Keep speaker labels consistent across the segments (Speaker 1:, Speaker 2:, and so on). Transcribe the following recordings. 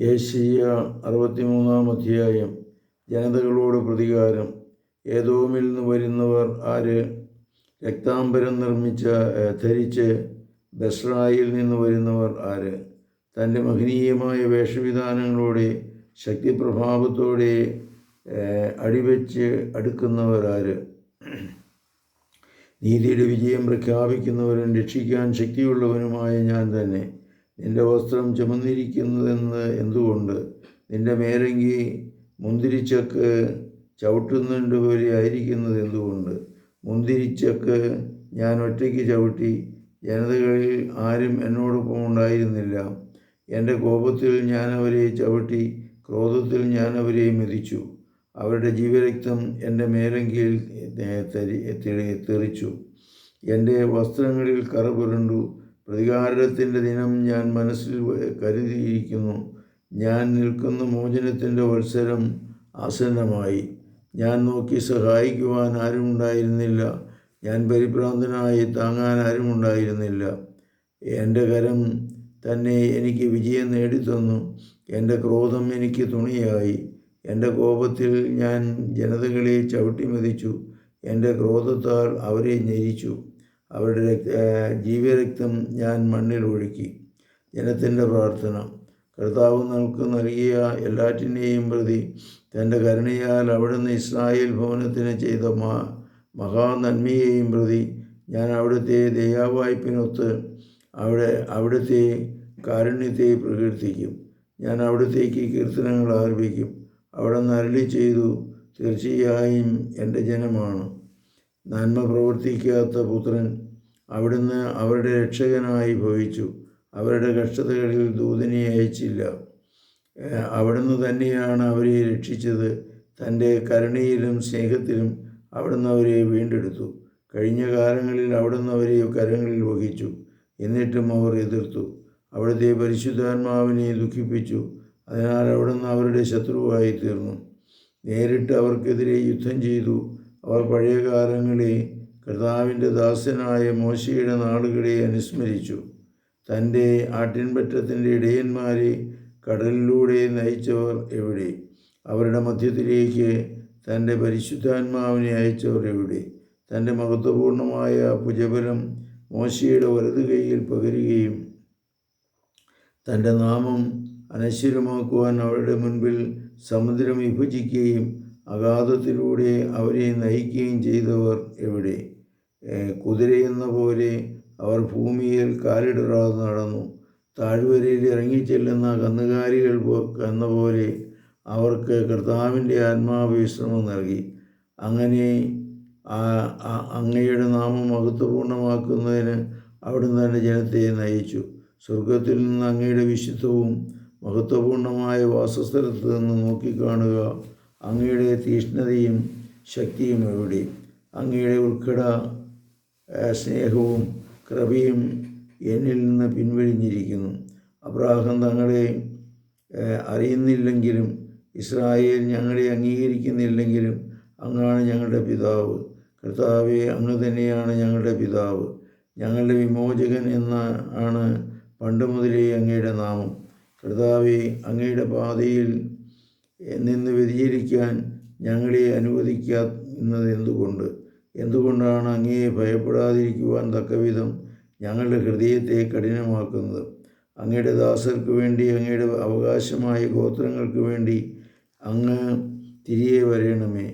Speaker 1: Asia അറുപത്തിമൂന്നാം അധ്യായം. ജനതകളോട് പ്രതികാരം. ഏതോമിൽ നിന്ന് വരുന്നവർ ആര്? രക്താംബരം നിർമ്മിച്ച ധരിച്ച് ബസ്രായിൽ നിന്ന് വരുന്നവർ ആര്? തന്റെ മഹനീയമായ വേഷവിധാനങ്ങളോടെ ശക്തിപ്രഭാവത്തോടെ അടിവെച്ച് അടുക്കുന്നവർ ആര്? നീതിയുടെ വിജയം പ്രഖ്യാപിക്കുന്നവരും രക്ഷിക്കാൻ ശക്തിയുള്ളവനുമായ ഞാൻ തന്നെ. നിന്റെ വസ്ത്രം ചുമന്നിരിക്കുന്നതെന്ന് എന്തുകൊണ്ട്? നിന്റെ മേലങ്കി മുന്തിരിച്ചക്ക് ചവിട്ടുന്നുണ്ട് പോലെ ആയിരിക്കുന്നത് എന്തുകൊണ്ട്? മുന്തിരിച്ചക്ക് ഞാൻ ഒറ്റയ്ക്ക് ചവിട്ടി ജനതകളിൽ ആരും എന്നോടൊപ്പം ഉണ്ടായിരുന്നില്ല. എന്റെ കോപത്തിൽ ഞാൻ അവരെ ചവിട്ടി ക്രോധത്തിൽ ഞാൻ അവരെ മെതിച്ചു. അവരുടെ ജീവരക്തം എന്റെ മേലങ്കിയിൽ തെറിച്ചു. എന്റെ വസ്ത്രങ്ങളിൽ കറ പുരണ്ടു. പ്രതികാരത്തിന്റെ ദിനം ഞാൻ മനസ്സിൽ കരുതിയിരിക്കുന്നു. ഞാൻ നിൽക്കുന്ന മോചനത്തിന്റെ മത്സരം ആസന്നമായി. ഞാൻ നോക്കി സഹായിക്കുവാൻ ആരുമുണ്ടായിരുന്നില്ല ഞാൻ പരിഭ്രാന്തനായി താങ്ങാൻ ആരുമുണ്ടായിരുന്നില്ല എന്റെ കരം തന്നെ എനിക്ക് വിജയം നേടിത്തന്നു. എന്റെ ക്രോധം എനിക്ക് തുണിയായി. എന്റെ കോപത്തിൽ ഞാൻ ജനതകളെ ചവിട്ടിമെതിച്ചു. എന്റെ ക്രോധത്താൽ അവരെ ഞെരിച്ചു. അവരുടെ രക്ത ജീവരക്തം ഞാൻ മണ്ണിൽ ഒഴുക്കി. ജനത്തിന്റെ പ്രാർത്ഥന. കർത്താവ് നമുക്ക് നൽകിയ എല്ലാറ്റിനെയും പ്രതി തന്റെ കരുണയാൽ അവിടുന്ന് ഇസ്രായേൽ ഭവനത്തിന് ചെയ്ത മാ മഹാനന്മയെയും പ്രതി ഞാൻ അവിടുത്തെ ദയാവായ്പിനൊത്ത് അവിടെ അവിടുത്തെ കാരുണ്യത്തെ പ്രകീർത്തിക്കും. ഞാൻ അവിടത്തേക്ക് കീർത്തനങ്ങൾ ആർപ്പിക്കും അവിടെ നരളി ചെയ്തു തീർച്ചയായും എന്റെ ജനമാണ്. നന്മ പ്രവർത്തിക്കാത്ത പുത്രൻ അവിടുന്ന് അവരുടെ രക്ഷകനായി ഭവിച്ചു. അവരുടെ കഷ്ടതകളിൽ ദൂതനെ അയച്ചില്ല. അവിടുന്ന് തന്നെയാണ് അവരെ രക്ഷിച്ചത്. തന്റെ കരുണയിലും സ്നേഹത്തിലും അവിടുന്ന് അവരെ വീണ്ടെടുത്തു. കഴിഞ്ഞ കാലങ്ങളിൽ അവിടുന്ന് അവരെ കരങ്ങളിൽ വഹിച്ചു. എന്നിട്ടും അവർ എതിർത്തു. അവിടുത്തെ പരിശുദ്ധാത്മാവിനെ ദുഃഖിപ്പിച്ചു. അതിനാൽ അവിടുന്ന് അവരുടെ ശത്രുവായി തീർന്നു. നേരിട്ട് അവർക്കെതിരെ യുദ്ധം ചെയ്തു. അവർ പഴയ കാലങ്ങളെ കർത്താവിന്റെ ദാസനായ മോശയുടെ നാളുകളെ അനുസ്മരിച്ചു. തന്റെ ആട്ടിൻപറ്റത്തിന്റെ ഇടയന്മാരെ കടലിലൂടെ നയിച്ചവർ എവിടെ? അവരുടെ മധ്യത്തിലേക്ക് തന്റെ പരിശുദ്ധാത്മാവിനെ അയച്ചവർ എവിടെ? തന്റെ മഹത്വപൂർണമായ ഭുജബലം മോശയുടെ വലതു കൈയിൽ പകരുകയും തന്റെ നാമം അനശ്വരമാക്കുവാൻ അവരുടെ മുൻപിൽ സമുദ്രം വിഭജിക്കുകയും അഗാധത്തിലൂടെ അവരെ നയിക്കുകയും ചെയ്തവർ എവിടെ? കുതിരയെന്ന പോലെ അവർ ഭൂമിയിൽ കാലിടറാതെ നടന്നു. താഴ്വരയിൽ ഇറങ്ങിച്ചെല്ലുന്ന കന്നുകാലികൾ എന്ന പോലെ അവർക്ക് കർത്താവിന്റെ ആത്മാവിശ്രമം നൽകി. അങ്ങനെ അങ്ങയുടെ നാമം മഹത്വപൂർണമാക്കുന്നതിന് അവിടുന്ന് തന്റെ ജനത്തെ നയിച്ചു. സ്വർഗത്തിൽ നിന്ന് അങ്ങയുടെ വിശുദ്ധവും മഹത്വപൂർണമായ വാസസ്ഥലത്ത് നിന്ന് നോക്കിക്കാണുക. അങ്ങയുടെ തീഷ്ണതയും ശക്തിയും എവിടെ? അങ്ങയുടെ ഉൾക്കട സ്നേഹവും കൃപയും എന്നിൽ നിന്ന് പിൻവലിഞ്ഞിരിക്കുന്നു. അബ്രാഹം തങ്ങളെ അറിയുന്നില്ലെങ്കിലും ഇസ്രായേൽ ഞങ്ങളെ അംഗീകരിക്കുന്നില്ലെങ്കിലും അങ്ങാണ് ഞങ്ങളുടെ പിതാവ്. കർത്താവെ അങ്ങ് തന്നെയാണ് ഞങ്ങളുടെ പിതാവ്. ഞങ്ങളുടെ വിമോചകൻ എന്ന ആണ് പണ്ട് മുതലേ അങ്ങയുടെ നാമം. കർത്താവെ അങ്ങയുടെ പാതയിൽ നിന്ന് വ്യതിചരിക്കാൻ ഞങ്ങളെ അനുവദിക്കാത്തത് എന്തുകൊണ്ട്? എന്തുകൊണ്ടാണ് അങ്ങയെ ഭയപ്പെടാതിരിക്കുവാൻ തക്കവിധം ഞങ്ങളുടെ ഹൃദയത്തെ കഠിനമാക്കുന്നത്? അങ്ങയുടെ ദാസർക്ക് വേണ്ടി അങ്ങയുടെ അവകാശമായ ഗോത്രങ്ങൾക്ക് വേണ്ടി അങ്ങ് തിരികെ വരയണമേ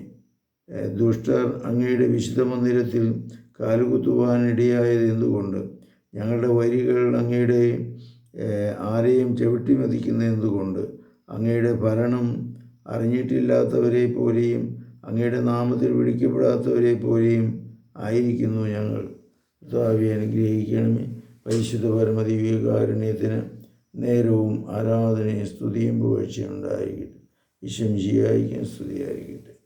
Speaker 1: ദുഷ്ടർ അങ്ങയുടെ വിശുദ്ധ മന്ദിരത്തിൽ കാലുകുത്തുവാനിടയായത് എന്തുകൊണ്ട്? ഞങ്ങളുടെ വരികൾ അങ്ങയുടെ ആരെയും ചവിട്ടി മതിക്കുന്നത് എന്തുകൊണ്ട്? അങ്ങയുടെ ഭരണം അറിഞ്ഞിട്ടില്ലാത്തവരെ പോലെയും അങ്ങയുടെ നാമത്തിൽ വിളിക്കപ്പെടാത്തവരെ പോലെയും ആയിരിക്കുന്നു ഞങ്ങൾ. കർത്താവെ അനുഗ്രഹിക്കണമേ. പരിശുദ്ധ പരമദിവ്യകാരുണ്യത്തിന് നേരവും ആരാധനയും സ്തുതിയും പുകഴ്ചയും ഉണ്ടായിരിക്കട്ടെ. വിശംശിയായിരിക്കും സ്തുതിയായിരിക്കട്ടെ.